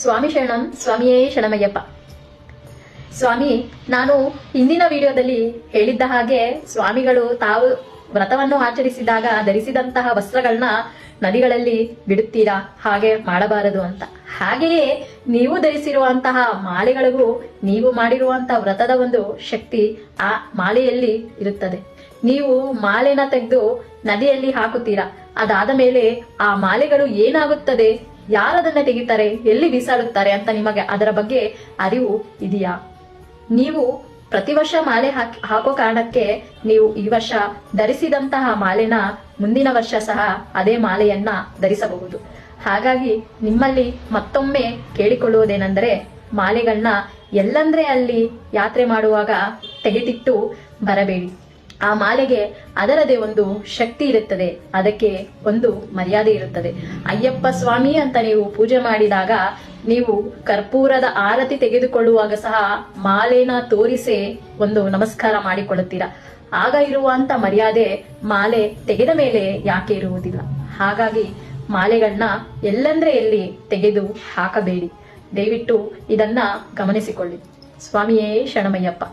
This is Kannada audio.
ಸ್ವಾಮಿ ಶರಣಂ, ಸ್ವಾಮಿಯೇ ಶರಣಮಯ್ಯಪ್ಪ. ಸ್ವಾಮಿ, ನಾನು ಹಿಂದಿನ ವಿಡಿಯೋದಲ್ಲಿ ಹೇಳಿದ್ದ ಹಾಗೆ ಸ್ವಾಮಿಗಳು ತಾವು ವ್ರತವನ್ನು ಆಚರಿಸಿದಾಗ ಧರಿಸಿದಂತಹ ವಸ್ತ್ರಗಳನ್ನ ನದಿಗಳಲ್ಲಿ ಬಿಡುತ್ತೀರಾ, ಹಾಗೆ ಮಾಡಬಾರದು ಅಂತ. ಹಾಗೆಯೇ ನೀವು ಧರಿಸಿರುವಂತಹ ಮಾಲೆಗಳಿಗೂ ನೀವು ಮಾಡಿರುವಂತಹ ವ್ರತದ ಒಂದು ಶಕ್ತಿ ಆ ಮಾಲೆಯಲ್ಲಿ ಇರುತ್ತದೆ. ನೀವು ಮಾಲೆನ ತೆಗೆದು ನದಿಯಲ್ಲಿ ಹಾಕುತ್ತೀರಾ, ಅದಾದ ಮೇಲೆ ಆ ಮಾಲೆಗಳು ಏನಾಗುತ್ತದೆ? ಯಾರದನ್ನ ತೆಗಿತಾರೆ? ಎಲ್ಲಿ ಬೀಸಾಡುತ್ತಾರೆ ಅಂತ ನಿಮಗೆ ಅದರ ಬಗ್ಗೆ ಅರಿವು ಇದೆಯಾ? ನೀವು ಪ್ರತಿ ವರ್ಷ ಮಾಲೆ ಹಾಕಿ, ಹಾಕೋ ಕಾರಣಕ್ಕೆ ನೀವು ಈ ವರ್ಷ ಧರಿಸಿದಂತಹ ಮಾಲೆನ ಮುಂದಿನ ವರ್ಷ ಸಹ ಅದೇ ಮಾಲೆಯನ್ನ ಧರಿಸಬಹುದು. ಹಾಗಾಗಿ ನಿಮ್ಮಲ್ಲಿ ಮತ್ತೊಮ್ಮೆ ಕೇಳಿಕೊಳ್ಳುವುದೇನೆಂದರೆ ಮಾಲೆಗಳನ್ನ ಎಲ್ಲಂದ್ರೆ ಅಲ್ಲಿ ಯಾತ್ರೆ ಮಾಡುವಾಗ ತೆಗೆದಿಟ್ಟು ಬರಬೇಡಿ. ಆ ಮಾಲೆಗೆ ಅದರದೇ ಒಂದು ಶಕ್ತಿ ಇರುತ್ತದೆ. ಅದಕ್ಕೆ ಒಂದು ಮರ್ಯಾದೆ ಇರುತ್ತದೆ. ಅಯ್ಯಪ್ಪ ಸ್ವಾಮಿ ಅಂತ ನೀವು ಪೂಜೆ ಮಾಡಿದಾಗ ನೀವು ಕರ್ಪೂರದ ಆರತಿ ತೆಗೆದುಕೊಳ್ಳುವಾಗ ಸಹ ಮಾಲೆನ ತೋರಿಸಿ ಒಂದು ನಮಸ್ಕಾರ ಮಾಡಿಕೊಳ್ಳುತ್ತೀರಾ. ಆಗ ಇರುವಂತ ಮರ್ಯಾದೆ ಮಾಲೆ ತೆಗೆದ ಮೇಲೆ ಯಾಕೆ ಇರುವುದಿಲ್ಲ. ಹಾಗಾಗಿ ಮಾಲೆಗಳನ್ನ ಎಲ್ಲಂದ್ರೆ ಎಲ್ಲಿ ತೆಗೆದು ಹಾಕಬೇಡಿ. ದಯವಿಟ್ಟು ಇದನ್ನ ಗಮನಿಸಿಕೊಳ್ಳಿ. ಸ್ವಾಮಿಯೇ ಶರಣಮಯ್ಯಪ್ಪ.